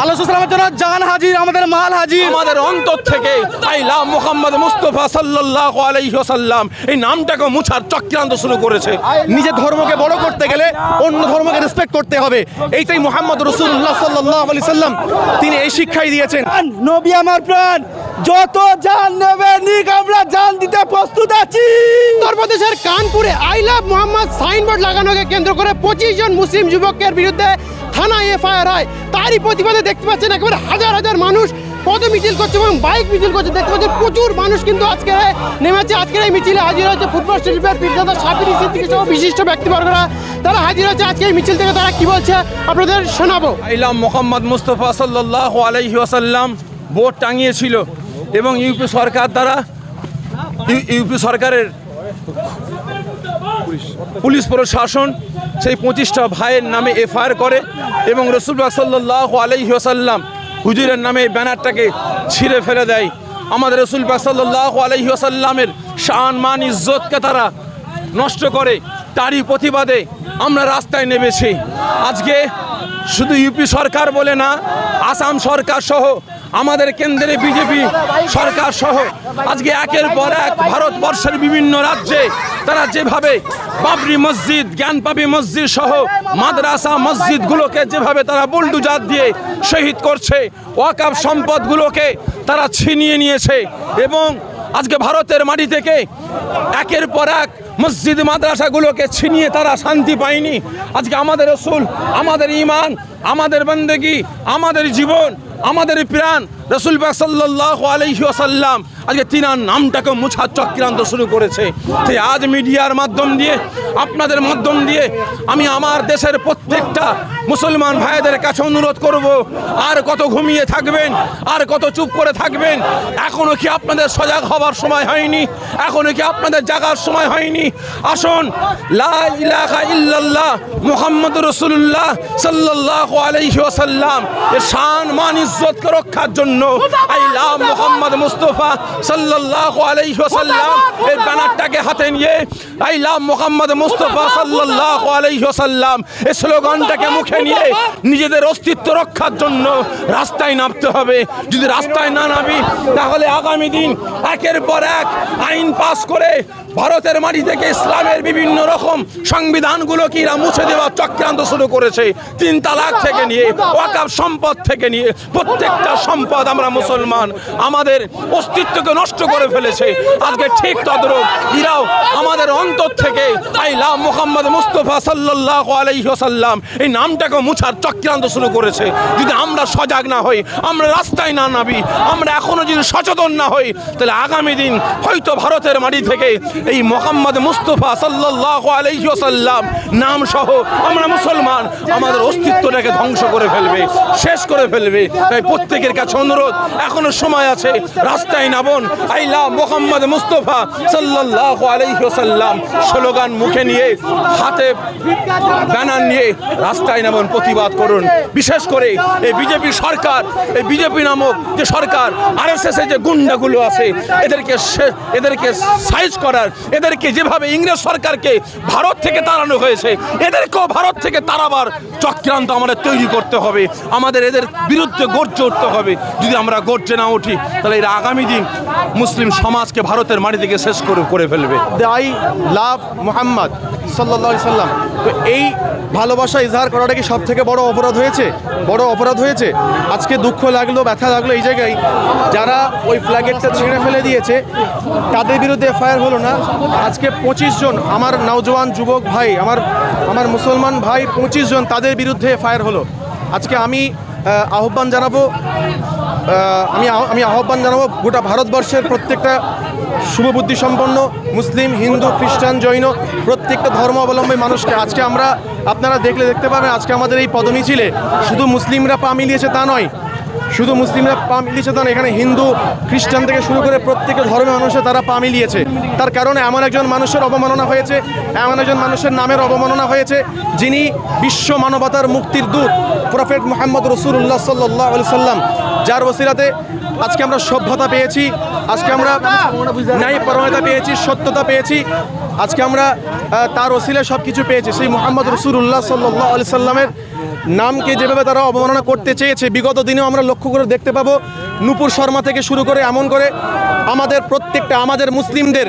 আল্লাহ সাল্লামের জন্য জান হাজির আমাদের মাল হাজির। আমাদের অন্তর থেকে আইলা মোহাম্মদ মুস্তফা সাল্লাল্লাহু আলাইহি ওয়াসাল্লাম এই নামটাকে মুছার চক্রান্ত শুরু করেছে। নিজের ধর্মকে বড় করতে গেলে অন্য ধর্মকে রেসপেক্ট করতে হবে। এইটাই মোহাম্মদ রসুল্লাহ সাল্লাহ আলি সাল্লাম তিনি এই শিক্ষাই দিয়েছেন। নবী আমার প্রাণ যত জান নেবে নিক আমরা জান দিতে প্রস্তুত আছি। উত্তরপ্রদেশের কানপুরে আই লাভ মোহাম্মদ সাইনবোর্ড লাগানোকে কেন্দ্র করে পঁচিশ জন মুসলিম যুবকের বিরুদ্ধে থানায় এফআইআর হয় তারই প্রতিবাদে দেখতে পাচ্ছেন একেবারে হাজার হাজার মানুষ পদ মিছিল করছে এবং বাইক মিছিল করছে। দেখতে পাচ্ছেন প্রচুর মানুষ কিন্তু আজকে নেমেছে। আজকের এই মিছিলে হাজির হয়েছে ফুটবল স্টেডিয়ামের পীরদাদা সাবির সিদ্দিকী সহ বিশিষ্ট ব্যক্তিবর্গরা। তারা হাজির হয়েছে আজকে এই মিছিল থেকে। তারা কি বলছে আপনাদের শোনাবো। আইলা মোহাম্মদ মুস্তফা সাল্লাল্লাহু আলাইহি ওয়াসাল্লাম। বোর্ড টাঙিয়েছিল এবং ইউপি সরকার দ্বারা ইউপি সরকারের পুলিশ। প্রশাসন সেই পঁচিশটা ভাইয়ের নামে এফআইআর করে এবং রসুল্লাহ সাল্লাহ আলাইহি ওয়াসাল্লাম হুজুরের নামে এই ব্যানারটাকে ছিঁড়ে ফেলে দেয়। আমাদের রসুল সাল্লাহ আলাইহি ওয়াসাল্লামের শান, মান, ইজ্জতকে তারা নষ্ট করে, তারই প্রতিবাদে আমরা রাস্তায় নেমেছি। আজকে শুধু ইউপি সরকার বলে না, আসাম সরকার সহ আমাদের কেন্দ্রে বিজেপি সরকার সহ আজকে একের পর এক ভারতবর্ষের বিভিন্ন রাজ্যে তারা যেভাবে বাবরি মসজিদ জ্ঞানপাপি মসজিদ সহ মাদ্রাসা মসজিদগুলোকে যেভাবে তারা বুলডুজার দিয়ে শহীদ করছে, ওয়াকাব সম্পদগুলোকে তারা ছিনিয়ে নিয়েছে এবং আজকে ভারতের মাটি থেকে একের পর এক মসজিদ, মাদ্রাসাগুলোকে ছিনিয়ে তারা শান্তি পায়নি। আজকে আমাদের রসুল, আমাদের ইমান আমাদের বন্দেগি, আমাদের জীবন আমাদের প্রাণ রসুল সাল্লাহ আলহি আজকে তিনার নামটাকে মুছার চক্রান্ত শুরু করেছে। তাই আজ মিডিয়ার মাধ্যম দিয়ে, আপনাদের মাধ্যম দিয়ে আমি আমার দেশের প্রত্যেকটা মুসলমান ভাইদের কাছে অনুরোধ করব, আর কত ঘুমিয়ে থাকবেন, আর কত চুপ করে থাকবেন, এখনও কি আপনাদের সজাগ হবার সময় হয়নি? এখনও কি আপনাদের জাগার সময় হয়নি? আসুন, লা ইলাহা ইল্লাল্লাহ মুহাম্মদ রসুল্লাহ সাল্লাল্লাহু আলাইহি ওয়াসাল্লাম, এর শান, মান ইজ্জতকে রক্ষার জন্য আইলা মুহাম্মদ মুস্তাফা সাল্লাল্লাহু আলাইহি ওয়াসাল্লাম। এই ব্যানারটাকে হাতে নিয়ে আইলা মোহাম্মদ মুস্তফা সাল্লাল্লাহু আলাইহি ওয়াসাল্লাম। এই স্লোগানটাকে মুখে নিয়ে নিজেদের অস্তিত্ব রক্ষার জন্য রাস্তায় নামতে হবে। যদি রাস্তায় না নামি তাহলে আগামী দিন একের পর এক আইন পাস করে ভারতের মাটি থেকে ইসলামের বিভিন্ন রকম সংবিধানগুলোকে এরা মুছে দেওয়ার চক্রান্ত শুরু করেছে। তিন তালাক থেকে নিয়ে, ওয়াকাব সম্পদ থেকে নিয়ে, প্রত্যেকটা সম্পদ আমরা মুসলমান আমাদের অস্তিত্বকে নষ্ট করে ফেলেছে। আজকে ঠিক তদ্রুপ এরাও আমাদের অন্তর থেকে আইলা মোহাম্মদ মুস্তফা সাল্লাহ আলাইসাল্লাম এই নামটাকে মুছার চক্রান্ত শুরু করেছে। যদি আমরা সজাগ না হই, আমরা রাস্তায় না নামি, আমরা এখনও যদি সচেতন না হই, তাহলে আগামী দিন হয়তো ভারতের মাটি থেকে এই মোহাম্মদ মুস্তফা সাল্লাহ আলাইসাল্লাম নাম সহ আমরা মুসলমান, আমাদের অস্তিত্বটাকে ধ্বংস করে ফেলবে, শেষ করে ফেলবে। তাই প্রত্যেকের কাছে অনুরোধ, এখনও সময় আছে, রাস্তায় নামুন। আইলা মোহাম্মদ মুস্তফা সাল্লাহ আলাইসাল্লাম স্লোগান মুখে নিয়ে, হাতে ব্যানার নিয়ে রাস্তায় নামুন, প্রতিবাদ করুন। বিশেষ করে এই বিজেপি সরকার, এই বিজেপি নামক যে সরকার আর এস যে গুন্ডাগুলো আছে, এদেরকে এদেরকে সাইজ করার এদেরকে যেভাবে ইংরেজ সরকারকে ভারত থেকে তাড়ানো হয়েছে, এদেরকেও ভারত থেকে তাড়াবার চক্রান্ত আমাদের তৈরি করতে হবে। আমাদের এদের বিরুদ্ধে গর্জে উঠতে হবে। যদি আমরা গর্জে না উঠি, তাহলে এরা আগামী দিন মুসলিম সমাজকে ভারতের মাটি থেকে শেষ করে করে ফেলবে। I love Mohammad. সাল্লাহ সাল্লাম। তো এই ভালোবাসা ইজহার করাটা কি সব থেকে বড় অপরাধ হয়েছে? বড় অপরাধ হয়েছে? আজকে দুঃখ লাগল, ব্যথা লাগল এই জায়গায়। যারা ওই ফ্ল্যাগেটটা ছিঁড়ে ফেলে দিয়েছে, তাদের বিরুদ্ধে এফআইআর হলো না। আজকে পঁচিশ জন, আমার নওজোয়ান যুবক ভাই, আমার আমার মুসলমান ভাই পঁচিশ জন, তাদের বিরুদ্ধে এফআইআর হলো। আজকে আমি আহ্বান জানাব আমি আমি আহ্বান জানাব, গোটা ভারতবর্ষের প্রত্যেকটা শুভবুদ্ধি সম্পন্ন মুসলিম, হিন্দু, খ্রিস্টান, জৈন প্রত্যেকটা ধর্ম অবলম্বী মানুষকে আজকে আমরা আপনারা দেখলে দেখতে পাবেন, আজকে আমাদের এই পদমিছিলে শুধু মুসলিমরা পা মিলিয়েছে তা নয় শুধু মুসলিমরা পা মিলিয়েছে তা এখানে হিন্দু, খ্রিস্টান থেকে শুরু করে প্রত্যেকটা ধর্মের মানুষে তারা পা মিলিয়েছে। তার কারণে এমন একজন মানুষের অবমাননা হয়েছে, এমন একজন মানুষের নামের অবমাননা হয়েছে, যিনি বিশ্ব মানবতার মুক্তির দূত, প্রফেট মোহাম্মদ রসুল্লাহ সাল্লাহ আলি সাল্লাম। যার ওসিরাতে আজকে আমরা সভ্যতা পেয়েছি, আজকে আমরা ন্যায়পরণতা পেয়েছি, সত্যতা পেয়েছি, আজকে আমরা তার ওসিলে সব কিছু পেয়েছি। সেই মোহাম্মদ রসুল্লাহ সাল্লাহ আলি সাল্লামের নামকে যেভাবে তারা অবমাননা করতে চেয়েছে, বিগত দিনেও আমরা লক্ষ্য করে দেখতে পাবো। নূপুর শর্মা থেকে শুরু করে এমন করে আমাদের প্রত্যেকটা, আমাদের মুসলিমদের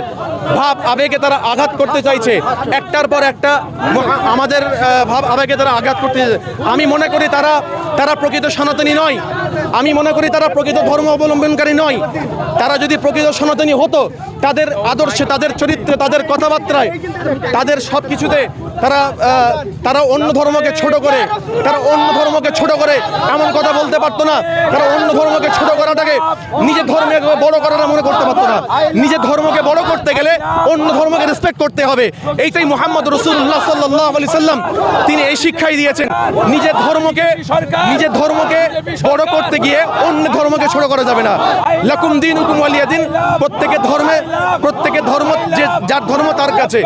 ভাব আবেগে তারা আঘাত করতে চাইছে। একটার পর একটা আমাদের ভাব আবেগে তারা আঘাত করতে আমি মনে করি তারা তারা প্রকৃত সনাতনী নয়। আমি মনে করি তারা প্রকৃত ধর্ম অবলম্বনকারী নয়। তারা যদি প্রকৃত সনাতনী হতো, তাদের আদর্শে, তাদের চরিত্রে, তাদের কথাবার্তায়, তাদের সব কিছুতে তারা তারা অন্য ধর্মকে ছোট করে, তারা অন্য ধর্মকে ছোট করে এমন কথা বলতে পারতো না। তারা অন্য ধর্মকে ছোট করাটাকে নিজের ধর্মকে বড় করাটা মনে করতে পারতো না। নিজের ধর্মকে বড় করতে গেলে অন্য ধর্মকে রেসপেক্ট করতে হবে। এইটাই মোহাম্মদ রসুল্লাহ সাল্লাহ আলি সাল্লাম তিনি এই শিক্ষাই দিয়েছেন। নিজের ধর্মকে নিজের ধর্মকে বড় করতে গিয়ে অন্য ধর্মকে ছোট করা যাবে না। লাকুম দিন হুকুম আলিয়া দিন, প্রত্যেকের ধর্মে, প্রত্যেকের ধর্ম যে, যার ধর্ম তার কাছে।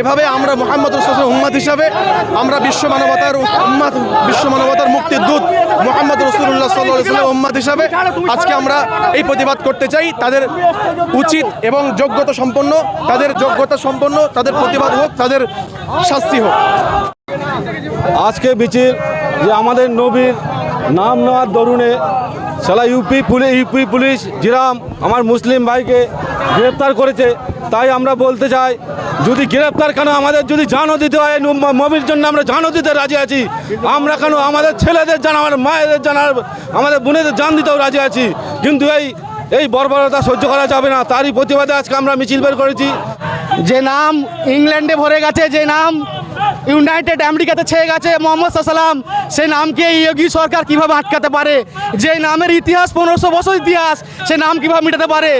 এভাবে আমরা মোহাম্মদ রসুল উম্মাদ হিসাবে আমরা বিশ্ব মানবতার উম্মাদ বিশ্ব মানবতার মুক্তির দূত মোহাম্মদ রসুল্লাহ সাল্লাহ উম্মাদ হিসাবে আজকে আমরা এই প্রতিবাদ করতে চাই। তাদের উচিত এবং যোগ্যতা সম্পন্ন তাদের যোগ্যতা সম্পন্ন, তাদের প্রতিবাদ হোক, তাদের শাস্তি হোক। আজকে মিছিল যে আমাদের নবীর নাম নেওয়ার দরুনে সালা U P police U P police জিরাম আমার মুসলিম ভাইকে গ্রেপ্তার করেছে, তাই আমরা বলতে চাই, যদি গ্রেপ্তার কেন আমাদের যদি জানও দিতে হয় নবীর জন্য আমরা জানও দিতে রাজি আছি, আমরা কেন আমাদের ছেলেদের জান, আমার মায়েদের জানার আমাদের বোনেদের জান দিতেও রাজি আছি। কিন্তু এই এই বর্বরতা সহ্য করা যাবে না। তারই প্রতিবাদে আজকে আমরা মিছিল বের করেছি। যে নাম ইংল্যান্ডে ভরে গেছে, যে নাম ইউনাইটেড আমেরিকাতে ছেয়ে গেছে, মোহাম্মদ সাল্লাম সেই নামকে ইয়োগী সরকার কীভাবে আটকাতে পারে? যে নামের ইতিহাস পনেরোশো বছর ইতিহাস, সে নাম কীভাবে মেটাতে পারে?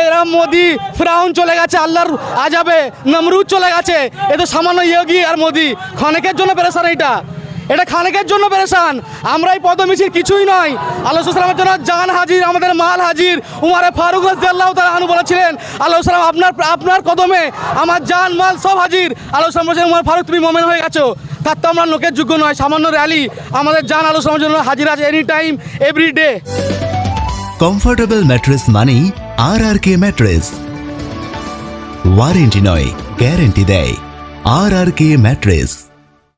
এরম মোদি ফ্রাউন চলে গেছে, আল্লাহর আজাবে নমরুদ চলে গেছে। এ তো সামান্য ইয়োগী আর মোদি। ক্ষণিকের জন্য পেরেছান এইটা। এটা খানেকের জন্য পেরেশান। আমরা এই পদমিছিল, কিছুই নয় আল্লাহ সালামের জন্য জান হাজির, আমাদের মাল হাজির। উমারে ফারুক রাজিয়াল্লাহ তাআলা আনু বলেছিলেন, আল্লাহ সালাম আপনার আপনার কদমে আমার জান, মাল সব হাজির। আল্লাহ সালাম বলেছেন উমার ফারুক, তুমি মোমেন হয়ে গেছো। তার তো আমরা লোকের যোগ্য নয়, সামান্য র্যালি আমাদের জান আল্লাহ সালামের জন্য হাজির আছে any time every day comfortable mattress মানেই R R K mattress warranty নয় গ্যারেন্টি দেয়। আর আর কে ম্যাট্রেস